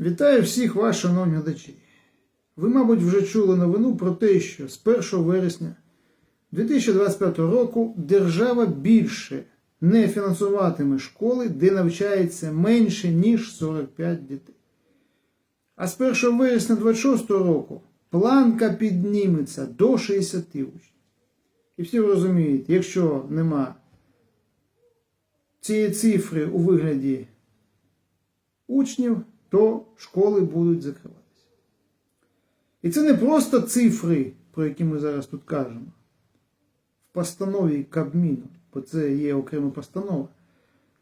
Вітаю всіх вас, шановні глядачі. Ви, мабуть, вже чули новину про те, що з 1 вересня 2025 року держава більше не фінансуватиме школи, де навчається менше, ніж 45 дітей. А з 1 вересня 2026 року планка підніметься до 60 учнів. І всі ви розумієте, якщо нема цієї цифри у вигляді учнів, то школи будуть закриватися. І це не просто цифри, про які ми зараз тут кажемо. В постанові Кабміну, бо це є окрема постанова.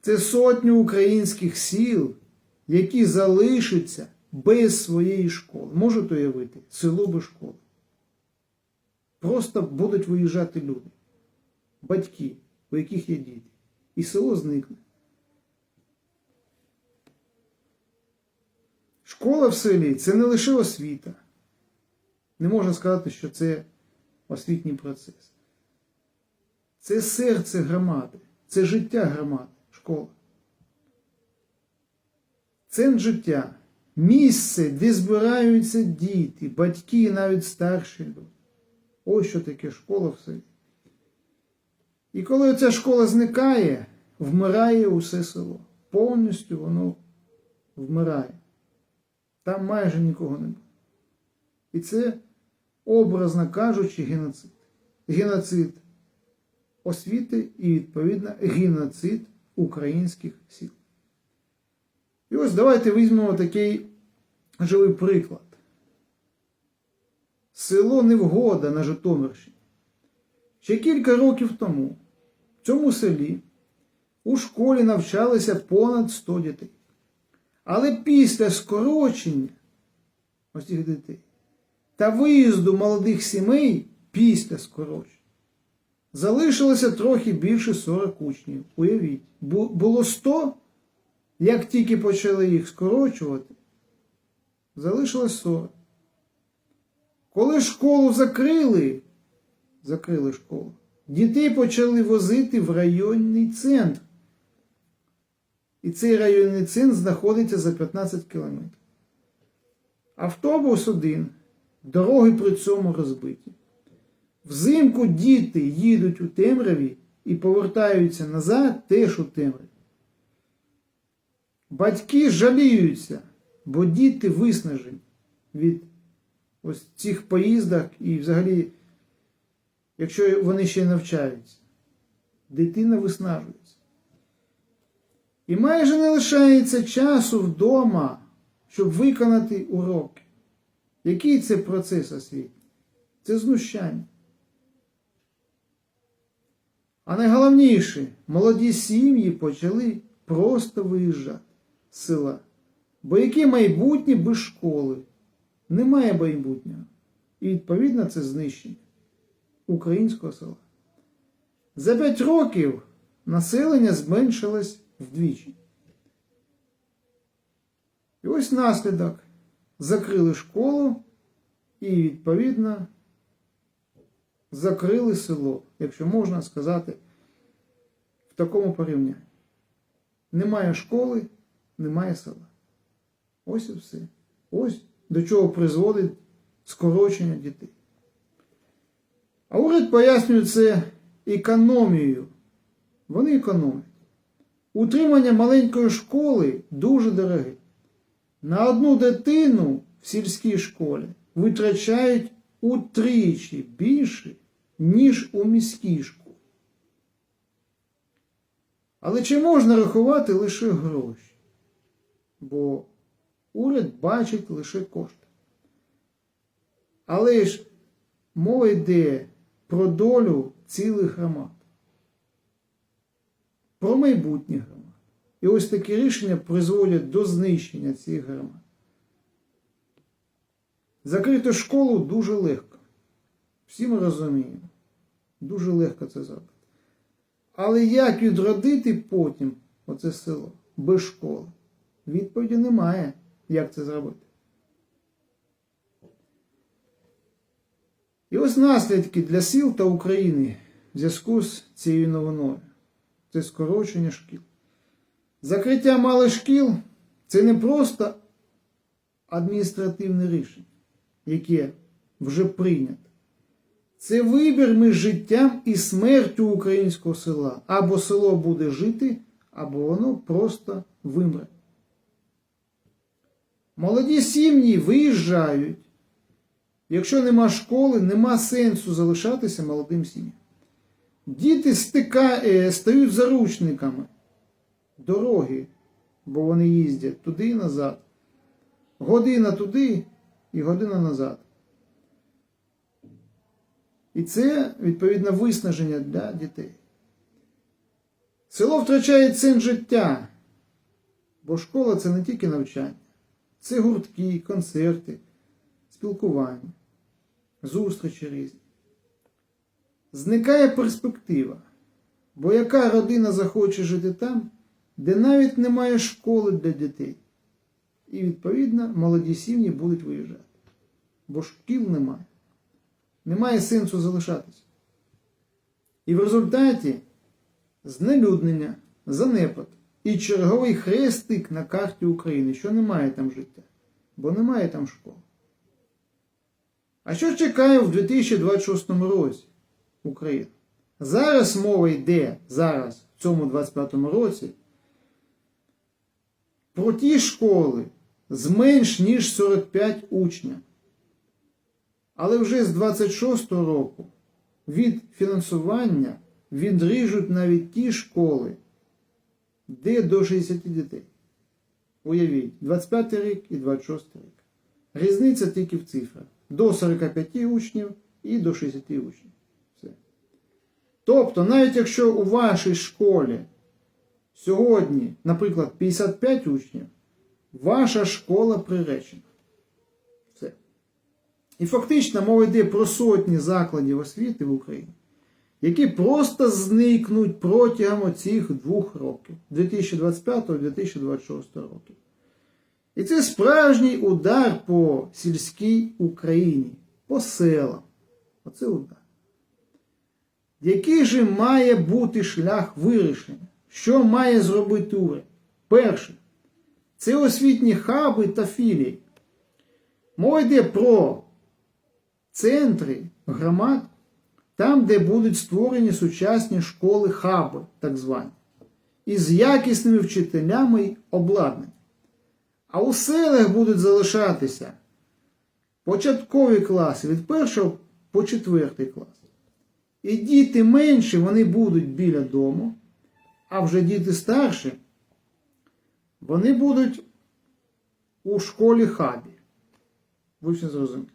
Це сотні українських сіл, які залишаться без своєї школи. Можете уявити, село без школи. Просто будуть виїжджати люди, батьки, у яких є діти. І село зникне. Школа в селі це не лише освіта. Не можна сказати, що це освітній процес. Це серце громади, це життя громади, школа. Центр життя, місце, де збираються діти, батьки і навіть старші люди. Ось що таке школа в селі. І коли ця школа зникає, вмирає усе село. Повністю воно вмирає. Там майже нікого не буде. І це, образно кажучи, геноцид. Геноцид освіти і, відповідно, геноцид українських сіл. І ось давайте візьмемо такий живий приклад. Село Невгода на Житомирщині. Ще кілька років тому в цьому селі у школі навчалися понад 100 дітей. Але після скорочення ось цих дітей та виїзду молодих сімей після скорочення залишилося трохи більше 40 учнів. Уявіть, було 100, як тільки почали їх скорочувати, залишилось 40. Коли школу закрили, закрили школу, дітей почали возити в районний центр. І цей районний центр знаходиться за 15 кілометрів. Автобус один, дороги при цьому розбиті. Взимку діти їдуть у темряві і повертаються назад теж у темряві. Батьки жаліються, бо діти виснажені від ось цих поїздок і взагалі, якщо вони ще навчаються, дитина виснажується. І майже не лишається часу вдома, щоб виконати уроки. Який це процес освіти? Це знущання. А найголовніше, молоді сім'ї почали просто виїжджати з села. Бо яке майбутнє без школи? Немає майбутнього. І відповідно це знищення українського села. За 5 років населення зменшилось вдвічі. І ось наслідок. Закрили школу і, відповідно, закрили село, якщо можна сказати, в такому порівнянні. Немає школи, немає села. Ось і все. Ось до чого призводить скорочення дітей. А уряд пояснює це економією. Вони економять. Утримання маленької школи дуже дороге. На одну дитину в сільській школі витрачають утричі більше, ніж у міській школі. Але чи можна рахувати лише гроші? Бо уряд бачить лише кошти. Але ж мова йде про долю цілих громад, про майбутнє. І ось такі рішення призводять до знищення цих громад. Закрити школу дуже легко. Всі ми розуміємо. Дуже легко це зробити. Але як відродити потім оце село без школи? Відповіді немає, як це зробити. І ось наслідки для сіл та України в зв'язку з цією новиною. Це скорочення шкіл. Закриття малих шкіл це не просто адміністративне рішення, яке вже прийнято. Це вибір між життям і смертю українського села. Або село буде жити, або воно просто вимре. Молоді сім'ї виїжджають. Якщо нема школи, нема сенсу залишатися молодим сім'ям. Діти стика, е, стають заручниками дороги, бо вони їздять туди і назад. Година туди і година назад. І це, відповідно, виснаження для дітей. Село втрачає сенс життя, бо школа це не тільки навчання, це гуртки, концерти, спілкування, зустрічі різні. Зникає перспектива, бо яка родина захоче жити там, де навіть немає школи для дітей. І, відповідно, молоді сім'ї будуть виїжджати, бо шкіл немає. Немає сенсу залишатися. І в результаті знелюднення, занепад і черговий хрестик на карті України, що немає там життя, бо немає там школи. А що чекає в 2026 році Україна? Зараз мова йде, зараз, в цьому 25 році, про ті школи з менш ніж 45 учнів. Але вже з 26-го року від фінансування відріжуть навіть ті школи, де до 60 дітей. Уявіть, 25 рік і 26 рік. Різниця тільки в цифрах. До 45 учнів і до 60 учнів. Все. Тобто, навіть якщо у вашій школі сьогодні, наприклад, 55 учнів, ваша школа приречена. Все. І фактично мова йде про сотні закладів освіти в Україні, які просто зникнуть протягом оцих двох років 2025-2026 років. І це справжній удар по сільській Україні, по селам. Оце удар. Який же має бути шлях вирішення? Що має зробити уряд? Перше, це освітні хаби та філії. Мова йде про центри громад, там, де будуть створені сучасні школи хаби, так звані, із якісними вчителями й обладнанням. А у селах будуть залишатися початкові класи від першого по четвертий клас. І діти менші, вони будуть біля дому, а вже діти старші, вони будуть у школі хабі. Ви все зрозуміли.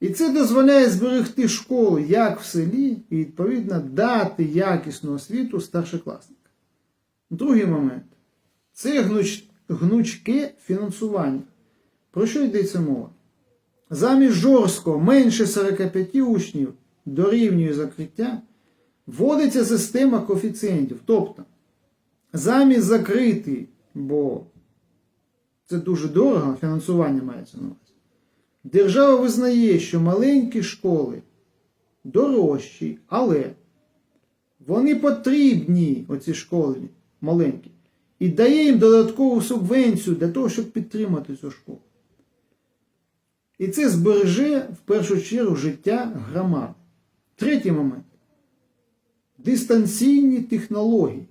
І це дозволяє зберегти школу як в селі, і, відповідно, дати якісну освіту старшокласникам. Другий момент це гнуч, гнучке фінансування. Про що йдеться мова? Замість жорсткого менше 45 учнів дорівнює закриття, вводиться система коефіцієнтів. Тобто, замість закрити, бо це дуже дорого, фінансування мається на увазі. Держава визнає, що маленькі школи дорожчі, але вони потрібні, оці школи маленькі, і дає їм додаткову субвенцію для того, щоб підтримати цю школу. І це збереже в першу чергу життя громад. Третій момент. Дистанційні технології.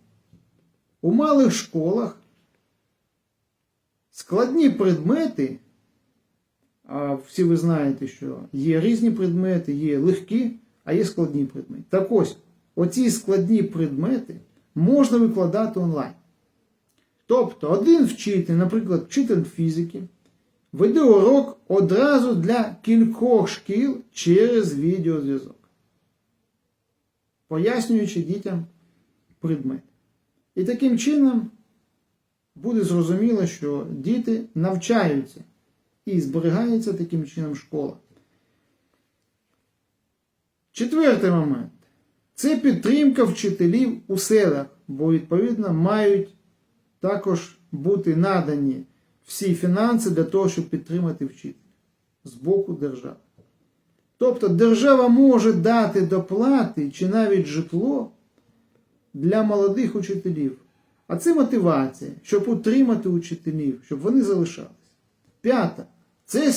У малих школах складні предмети, а всі ви знаєте, що є різні предмети, є легкі, а є складні предмети. Так ось, оці складні предмети можна викладати онлайн. Тобто, один вчитель, наприклад, вчитель фізики, веде урок одразу для кількох шкіл через відеозв'язок, пояснюючи дітям предмет. І таким чином буде зрозуміло, що діти навчаються і зберігається таким чином школа. Четвертий момент це підтримка вчителів у селах, бо, відповідно, мають також бути надані всі фінанси для того, щоб підтримати вчителя з боку держави. Тобто держава може дати доплати чи навіть житло для молодих учителів. А це мотивація, щоб утримати учителів, щоб вони залишалися. П'ята. Це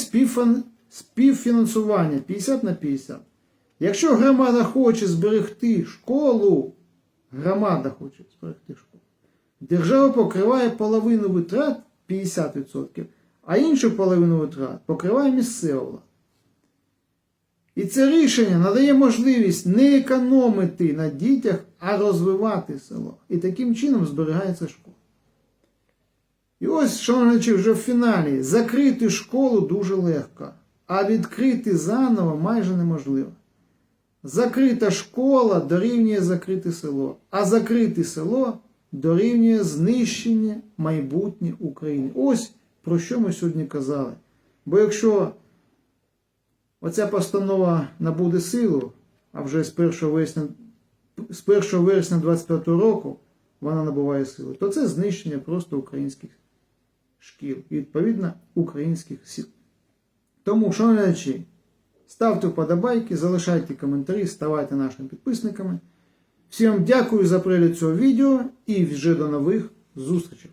співфінансування 50 на 50. Якщо громада хоче зберегти школу, громада хоче зберегти школу, держава покриває половину витрат 50%, а іншу половину витрат покриває місцева влада. І це рішення надає можливість не економити на дітях, а розвивати село. І таким чином зберігається школа. І ось, шановні вже в фіналі закрити школу дуже легко, а відкрити заново майже неможливо. Закрита школа дорівнює закрите село, а закрите село дорівнює знищення майбутнє України. Ось про що ми сьогодні казали. Бо якщо оця постанова набуде силу, а вже з 1 вересня, з 1 вересня 25 року вона набуває сили, то це знищення просто українських шкіл і, відповідно, українських сіл. Тому, шановні ставте вподобайки, залишайте коментарі, ставайте нашими підписниками. Всім дякую за перегляд цього відео і вже до нових зустрічей!